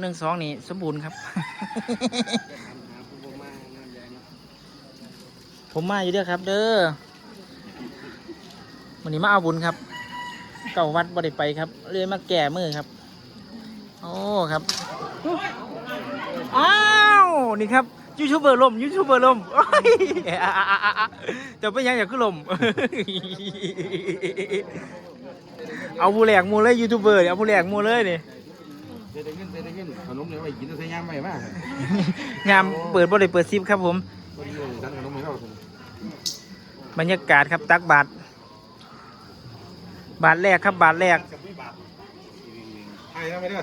หนึ่งสองนี่สมบูรณ์ครับ ผมมาอยู่เด้อครับ เด้อวันนี้มาเอาบุญครับ เก่าวัดบ่ได้ไปครับ เลยมาแก่มือครับ โอ้ครับ อ้าว นี่ครับยูทูบเบอร์ลมยูทูบเบอร์ลมโอ้ยอะอะอะอะจะเป็นยังอยากขึ้นลม เอาผู้แหลกมูเลยยูทูบเบอร์เอาผู้แหลกมูเลยนี่ เด็ดเงินเด็ดเงินขนมเนี่ยไว้กินใส่ยามไว้มากงามเปิดบ่ได้เปิดซิปครับผม คนนี้สั่งขนมให้เราบรรยากาศครับตักบาทบาทแรกครับบาทแรกใช่ไหมเด้อ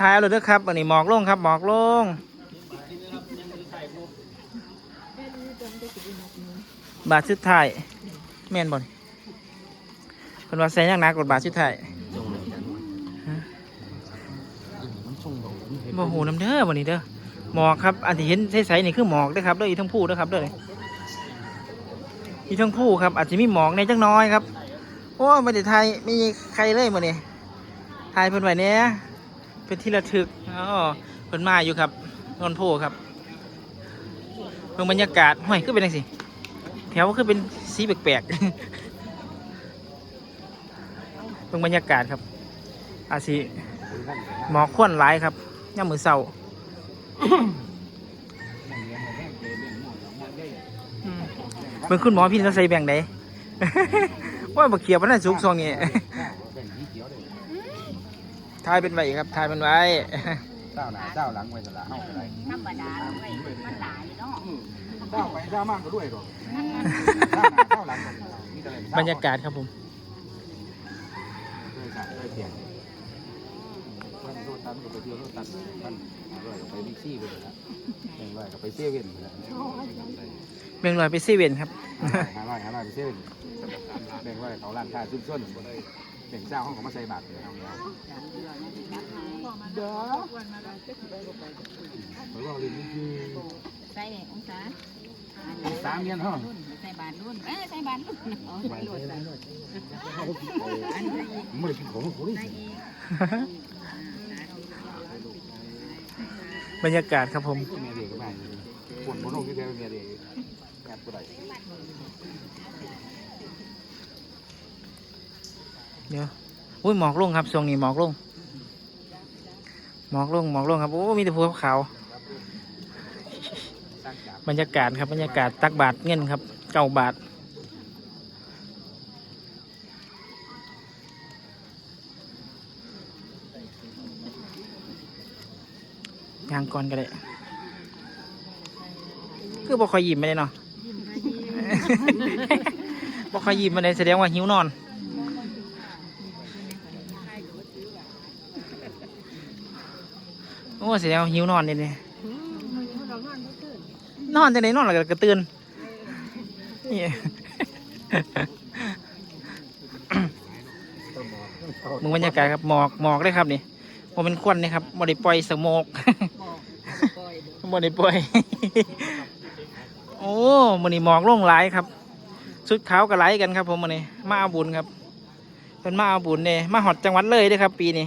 ท้ายเอาเลยเด้อครับอันนี้หมอกลงครับหมอกลง บาทสุดท้ายแม่นบ่นเพิ่นว่าใส่ยังหนักกว่าบาทสุดท้าย มันส่งดอก บ่หูน้ำเด้อวันนี้เด้อหมอกครับ อันที่เห็นใสๆนี่คือหมอกเด้อครับเด้ออีทั้งผู้เด้อครับเด้ออีทั้งผู้ครับ อาจจะมีหมอกในจังน้อยครับโอ้ไม่ได้ไทยมีใครเลยมื้อนี้ทายเพิ่นไว้แหน่เป็นที่ระทึกอ๋อเพิ่นมาอยู่ครับนนโพครับเบิ่งบรรยากาศห้อยคือเป็นจังซี่แถวคือเป็นสีแปลกๆเบิ่งบรรยากาศครับอาจสิหมอกควนหลายครับ ย่ามมือเศร้าอืมเบิ่งคุณหมอพี่ต้องใส่แบ่งไหนว่าบักเขียบมันน่าสุกซองนี้ทายเป็นไว้ครับทายเป็นไว้เจ้าหน้าเจ้าหลังไว้สละเฮาอะไรธรรมดาเลยมันหลายเนาะเจ้าไปเจ้ามากก็ด้วยหรอกเจ้าหน้าเจ้าหลังมีแต่บรรยากาศครับผม ตันก็ไปเที่ยวโดนตันมันด้วยไปบิ๊กซี่ไปเลยนะแบ่งไว้ก็ไปเซเว่นไปแล้วเบ่งลอยไปเซเว่นครับหาร้อยหาร้อยไปเซเว่นแบ่งไว้เขาร้านค้าซุ่มซ่นแบ่งเจ้าห้องของมาใส่บาตรเลยเอาเนี่ยเด้อไปว่าเรียนนี่คือใส่องศาสามเดือนห้องใส่บาทรุ่นเอ้ใส่บาทรุ่นอ๋อใส่รถใส่รถอันนี้ไม่ได้กินของเขาเลย ใส่อีก บรรยากาศครับผม เมียเด็กก็ไม่ปวดหัวลงที่แท้เมียเด็กแอบกูได้เดี๋ยวอุ้ยหมอกลงครับช่วงนี้หมอกลง หมอกลงหมอกลงครับ โอ้ มีแต่ภูเขาวตั้งจับบรรยากาศครับบรรยากาศตักบาทเงินครับเก้าบาทางก่อนก็ได้ คือบอกคอยยิ้มไม่ได้เนาะบอกคอยยิ้มไม่ได้แสดงว่าหิวนอน โอ้แสดงว่าหิวนอนนี่นี่นอนจังไดนอนแล้วก็กระตือนนี่มึงบรรยากาศครับหมอกหมอกเลยครับนี่มันเป็นควันนี่ครับบ่ได้ปล่อยสโมก บ่ได้ปล่อยโอ้มันนี่หมอกลงหลายครับ สุดขาวกับไหลกันครับ ผมมันนี่มาเอาบุญครับเป็นมาเอาบุญเนี่ยมาหอดจังหวัดเลยด้วยครับ ปีนี้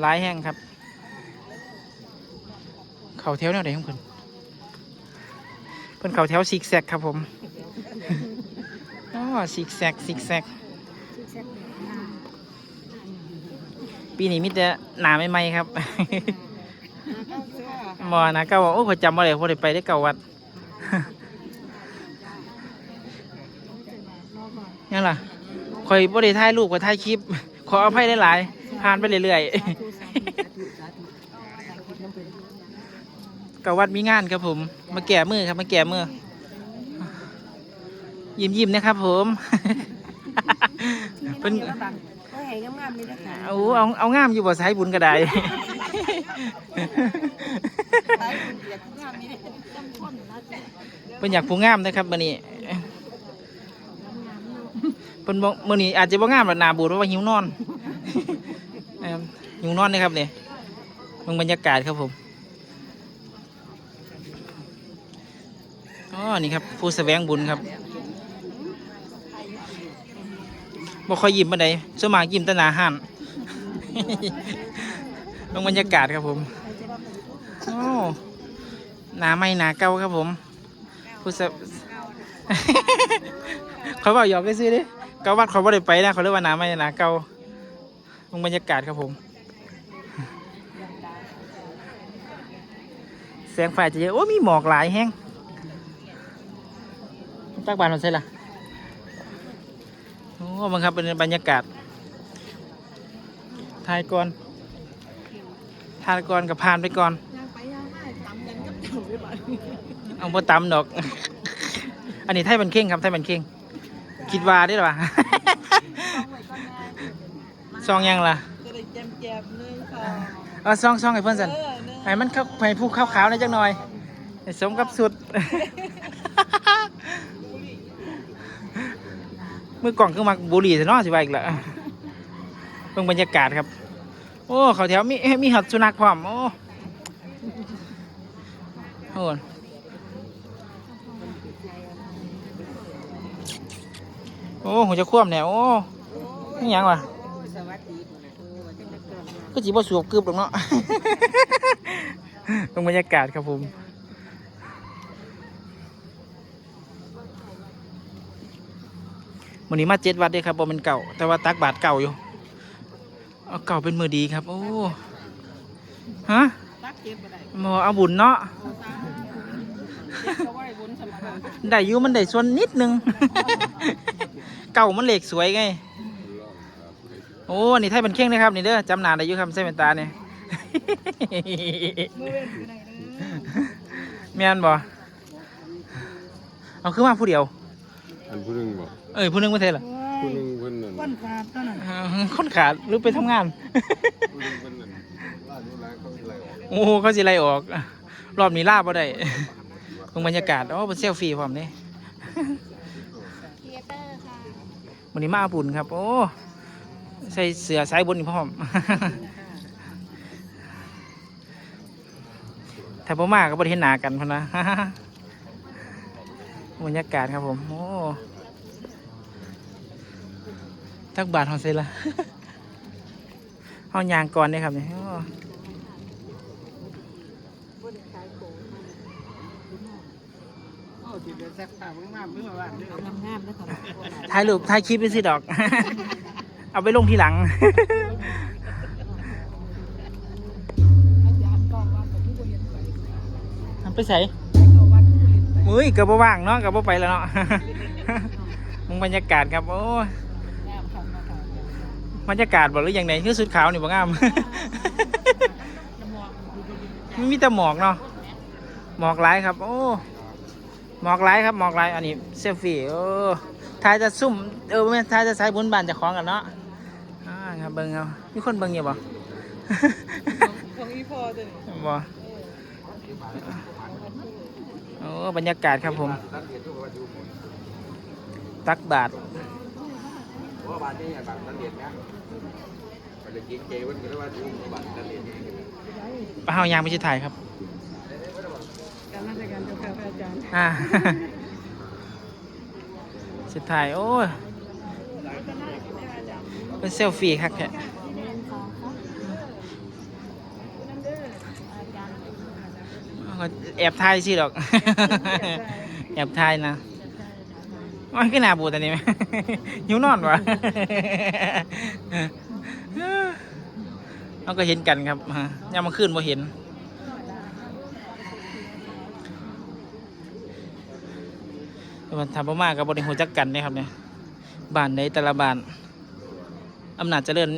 หลายแห้งครับ เข่าแถวแนวไหนของเพิ่นเพิ่นเข่าแถวซิกแซกครับผมอ๋อซิกแซกซิกแซก ปีนี้มิแต่หนาใหม่ๆครับมอนะเก้าโอ้ผมจำมาเลยผมได้ไปได้เก้าวัดนี่ล่ะคอยบ่ได้ถ่ายรูปกับถ่ายคลิป ขออภัยหลายๆผ่านไปเรื่อยๆกับวัดมีงานครับผม มาแก่มือครับ มาแก่มือ ยิ้มยิ้มๆนะครับผมเป็นก็ ให้งามๆนี่นะคะเอาเอาเอางามอยู่บ่สายบุญก็ได้งามนี่จำคนนะเป็นอยากผู้งามนะครับมื้อนี้เป็นบ่มื้อนี้อาจจะบ่งามหรอกหน้าบูดเพราะว่าหิวนอนเอิ่มหิวนอนนะครับเนี่ยเบิ่งบรรยากาศครับผมอ๋อนี่ครับ ผู้แสวงบุญครับ บ่ค่อยยิ้มปานใดส่วนมากยิ้มแต่หน้าห้านลงบรรยากาศครับผมโอ้หนาไม่หนาเก่าครับผมผู้สะเขาบอกหยอกไปซื้อดิเกาวัดเขาบ่ได้ไปนะเขาเรียกว่าหนาไม่หนาเก่าลงบรรยากาศครับผมแสงไฟจะเยอะโอ้มีหมอกหลายแห้งจักบานเราใช่ล่ะ อ้บังครับเป็นบรรยากาศถ่ายก่อนถ่ายก่อนกับผ่านไปก่อน ย่างไปย่างมาตำกันกับเต่าด้วยบ่เอาพอตำดอก อันนี้ไทยบันเข่งครับไทยบันเข่งคิดว่าได้หรอวะ ซองยังล่ะจะได้แจมๆเลยค่ะเอาซองซองให้เพื่อนสันเออเนอะให้มันเข้าให้ผู้ขาวๆหน่อยจักหน่อยให้สมกับสุด มือกล่องคือมักบุหรี่ซะเนาะสิว่าอีกและเบิ่งบรรยากาศครับ โอ้เขาแถวมีมีหัดสุนัขพร้อมโอ้โหโอ้หัวจะคว่ำเนี่ยโอ้นี่ยังวะก็จีบ่สวบกึบหรอกเนาะตรงบรรยากาศครับผม วันนี้มาเจ็ดวัดเด้ครับบ่เป็นเก่าแต่ว่าตักบาทเก่าอยู่เอาเก่าเป็นมือดีครับโอ้ฮะตักเก็บบ่ได้หมอเอาบุญเนาะได้อยู่มันได้ส่วนนิดนึง เก่ามันเหล็กสวยไง โอ้ นี่ไทยเป็นเข่งนะครับ นี่เด้อจำนาได้อยู่ครับใส่เป็นตาเนี่ยเว้นอยู่ไหนเด้อแมนบ่เอาคือมาผู้เดียว อันผู้หนึ่งบอก เอ้ยผู้หนึงไม่ใช่เหรอผู้หนึงเพิ่นนั่นก้นขาดเท่านั้นเออคนขาดหรือไปทำงาน ผู้หนึงเพิ่นนั่นล่าดูแลเขาสิไล่ออกโอ้โหเขาสิไล่ออก รอบนี้ล่าบ่ได้ตรงบรรยากาศอ๋อเป็นเซลฟี่พร้อมนี่เทเตอร์ค่ะวันนี้มาอาบุญครับ โอ้ใส่เสือสายบนนี่พร้อม ถ้าพ่มาก็บ่ได้เห็นหน้ากันพนนะ บรรยากาศครับผม โอ้ ทักบาทของเซละห้องยางก่อนเลยครับเนี่ยโอ้เอางามๆแล้วค่ะถ่ายรูปถ่ายคลิปไปสิดอก เอาไปลงทีหลังอาจารย์บอกว่าผมบ่เห็นไปทำไปใส่เอาวัดบ่เห็นไปมือกับบ่ว่างเนาะกับบ่ไปแล้วเนาะมึงบรรยากาศครับ โอ้ย งามค่ะมาค่ะ บรรยากาศบอกหรือยังไงคือสุดขาวนี่บ่งาม มันมีแต่หมอกเนาะหมอกหลายครับ โอ้หมอกหลายครับหมอกหลายอันนี้เซลฟี่โอ้ถ่ายจะซุ่มเออแม่นถ่ายจะสายบนบานจะคล้องกันเนาะอ่าครับเบิ่งเอามีคนเบิ่งอยู่บ่ของอีพอตัวนี้บ่โอ้บรรยากาศครับผม ตักบาท เพราะว่าบาดนี้บาดตัดเห็นนะไปเลยกินเจเพิ่นก็เลยว่าอยู่บาดตัดเห็นป้าเฮายางไม่ใช่ถ่ายครับการราชการเจ้าค่ะพระอาจารย์อ่าสุดท้ายโอ้ยเป็นเซลฟี่ครับแค่แอบถ่ายสิดอก แอบถ่ายนะ โอ้ยก็น่าบูดอันนี้ไหมหิวนอนวะเราก็เห็นกันครับยามมาขึ้นมาเห็นแต่ว่าทำมากับบริหัวจักกันนะครับเนี่ยบ้านในแต่ละบ้านอำนาจเจริญ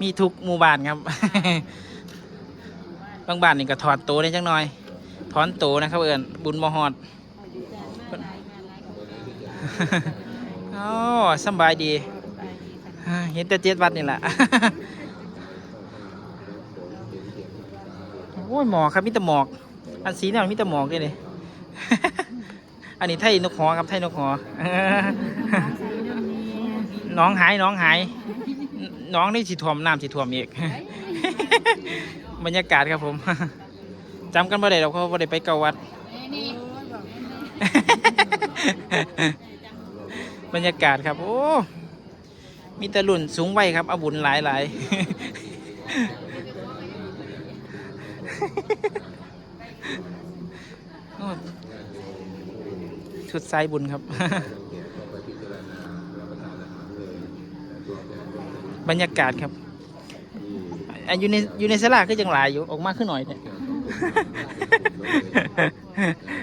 มีทุกหมู่บ้านครับ บางบ้านนี่ก็ถอดโตได้จังหน่อย ถอนโตนะครับเอิญบุญมหอด โอ้สำบายดีเห็นแต่เจ็ดวัดนี่แหละโอ้ยหมอกครับมีแต่หมอก อันสีเนี่ยมีแต่หมอกเลยเลยอันนี้ไทยนกหอครับไทยนกหอน้องหายน้องหาย น้องนี่สิท่วมน้ำสิท่วมอีกบรรยากาศครับผมจำกันบ่ได้เราเพราะบ่ได้ไปเกาวัด บรรยากาศครับ โอ้ มีต่รุ่นสูงวัยครับอาบุญหลายหลายชุดสายบุญครับ บรรยากาศครับอะอยู่ในอยู่ในสลาก็ยังหลายอยู่ ออกมาขึ้นหน่อยเนี่ย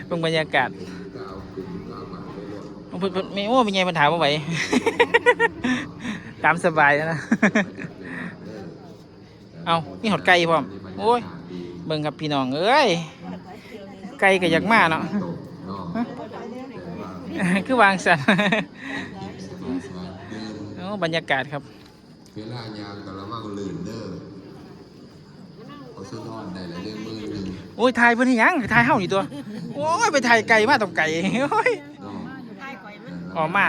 เบิ่งบรรยากาศ เพิ่นเพิ่นไม่โอ้เป็นไงปัญหามว่าไหว ตามสบายแล้วนะ เอามีหอดไก่พร้อมโอ้ย เบิ่งครับพี่น้องเอ้ย ไก่ก็อยากมาเนาะ คือวางสันโอ้บรรยากาศครับเวลายางกระมังลื่นเด้อเอาซื้อทอดได้ละเรื่องมือหนึ่งโอ้ยถ่ายเพิ่นให้ยังถ่ายเฮานี่ตัว โอ้ย ไปถ่ายไก่มาต้องไก่โอ้ย ออกมา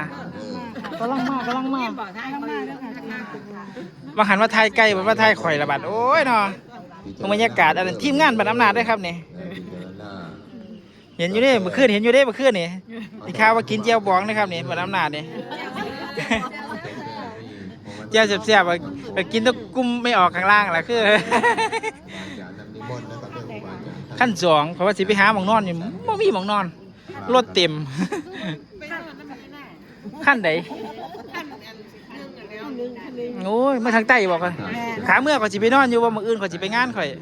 เออกำลังมากำลังมาบอกทางมาแล้วค่ะว่าหันว่าถ่ายไก่บ่ว่าถ่ายข่อยละบัดโอ้ยเนาะบรรยากาศอันนั้นทีมงานบัดอำนาจเด้วยครับนี่ได้พิจารณาเห็นอยู่เด้เมื่อคืนเห็นอยู่เด้เมื่อคืนนี่ที่ข่าวว่ากินเจียวบองนะครับนี่บัดอำนาจนี่เจียวแซ่บๆอะไปกินแตะกุมไม่ออกข้างล่างล่ะคืออาจารย์นำนิมนต์นะครับเรื่องของอาจารย์ขั้นสองเพราะว่าสิไปหาหมองนอนอยู่บ่มีหมองนอนรถเต็ม ขั้นใดโอ้ยมาทางใต้บอกกันขาเมื่อก่อนสิไปนอนอยู่ว่ามื้ออื่นก่อนสิไปงานข่อยเด้อ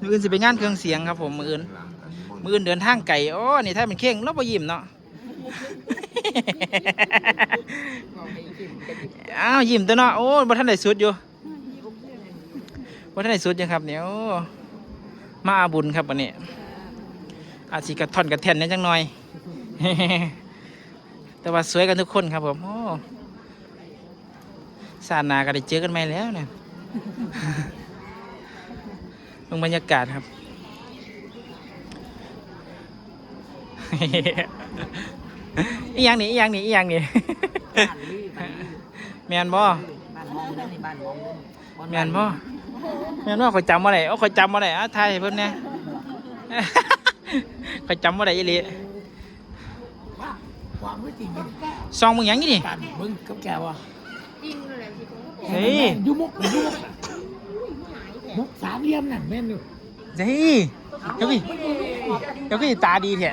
มื้ออื่นสิไปงานเครื่องเสียงครับ ผมมื้ออื่นหลังกันนิมนต์มื้ออื่นเดินทางไกลโอ้นี่ถ้าเป็นเข่งเราบ่ยิ้มเนาะอ้าวยิ้มตัวเนาะโอ้บ่ทันได้สุดอยู่บ่ทันได้สุดอยู่ครับเนี่ยโอ้มาอาบุญครับวันนี้อาจสิกระท่อนกระแท่นนิดจังหน่อย แต่ว่าสวยกันทุกคนครับผมโอ้สานาก็ได้เจอกันใหม่แล้วเนี่ยลงบรรยากาศครับ อีหยังนี่อีหยังนี่อีหยังนี่แมนบ่บ้านมอเด้อนี่บ้านมอเด้อแมนบ่แมนบ่ข่อยจำบ่ได้โอ้ข่อยจำบ่ได้อะทยเพิ่นแหน่ข่อยจำบ่ได้อีหลี วางไว้จริงซองมึงหยังนี่นี่กันมึงกับแกวะเฮ้ยยุมุกยุมุกมุกสามเหลี่ยมนั่นแม่นอยู่เฮ้ยเดี๋ยวพี่เดี๋ยวพี่ตาดีแท้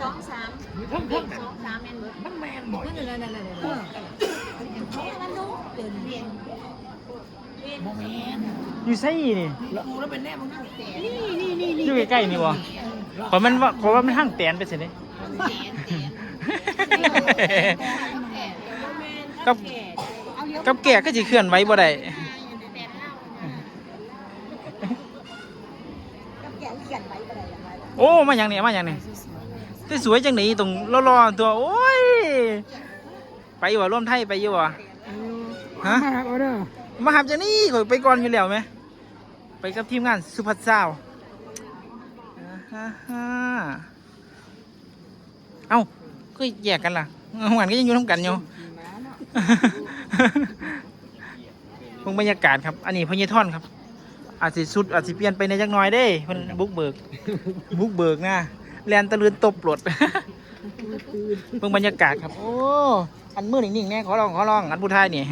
สองสามมีทั้งทั้งสองสามแม่นเบิดมันแมนบ่อยนั่นนั่นนั่นนั่นนั่นนู้เดินเรียนบ่แมนอยู่ไสนี่แล้วกูแล้วเป็นแน่มึงนี่นี่นี่นี่ อยู่ใกล้ๆนี่บ่ขอมันว่าขอว่ามันห้างแตนไปสินี่ กับกับแก่ก็สิเคลื่อนไหวบ่ได้โอ้มาอย่างนี้มาอย่างนี้ที่สวยจังนี้ตรงรอๆตัวโอ้ยไปอยู่ร่วมไทยไปอยู่บ่ฮะมาเอาเด้อมาหับจนี้ข่อยไปก่อนอยู่แล้วไหมไปกับทีมงานสุภัสสาว อ่าฮะเอ้าก็แยกกันล่ะหวานก็ยังอยู่ทั้งกันอยู่เพิ่งบรรยากาศครับ อันนี้พญท่อนครับ อาจสิสุดอาจสิเปลี่ยนไปในจักหน่อยเด้เพิ่นบุกเบิก บุกเบิกนะแลนตะลืนตบปลดเพิ่งบรรยากาศครับ โอ้ อันมือนิ่งๆแน่ขอลองขอลอง อันผู้ไทายนี่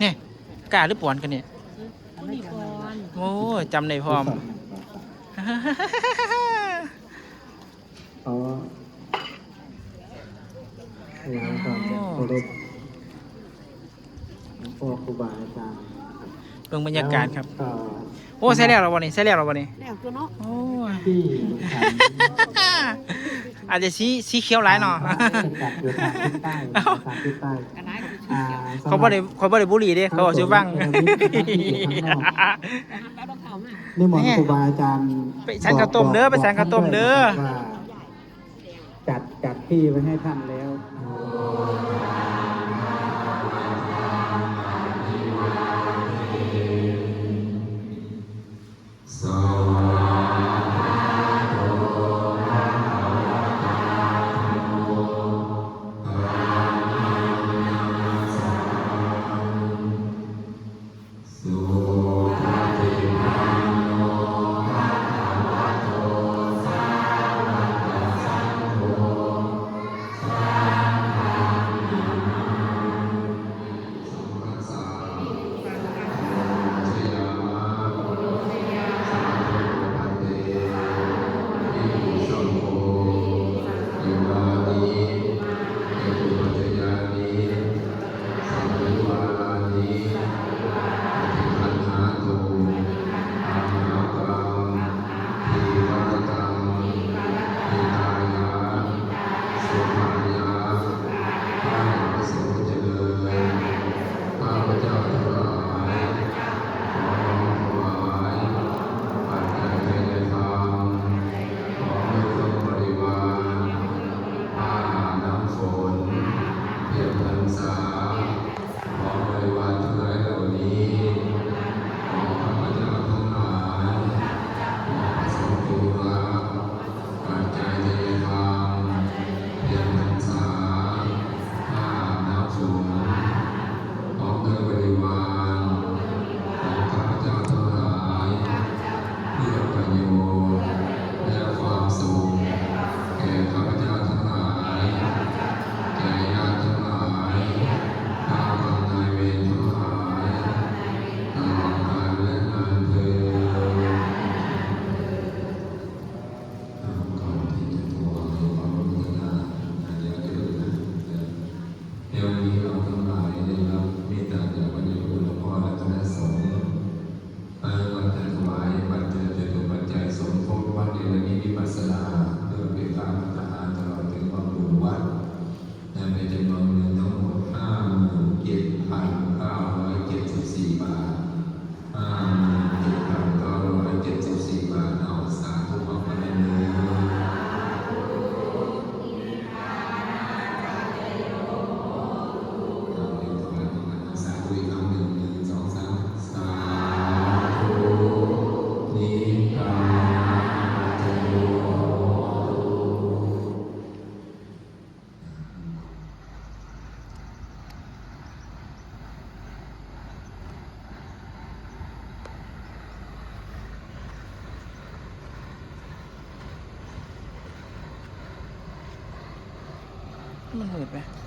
เนี่ย กล้าหรือปวนกันเนี่ยนี่ก่อนโอ้ยจำได้พร้อมอ๋อแล้วก็จะเคารพหลวงพ่อครูบาอาจารย์เบิ่งบรรยากาศครับก็โอ้ใส่แล้วเหราวันนี้ใส่แล้วเหราวันนี้แล้วตัวเนาะโอ้ยที่ฉันอาจจะสีสีเขียวหลายเนาะจัดอยู่ทางทิศใต้ทางทิศใต้กันไหนก็อ่า เขาบ่ได้เขาบ่ได้บุหรี่เด้เขาบอกสิฟัง แล้วต้องเข้ามานี่หมอนครูบาอาจารย์ไปสั่งข้าวต้มเด้อไปสั่งข้าวต้มเด้อ ว่าจัดจัดที่ไว้ให้ท่านแล้ว Come on, hold it back.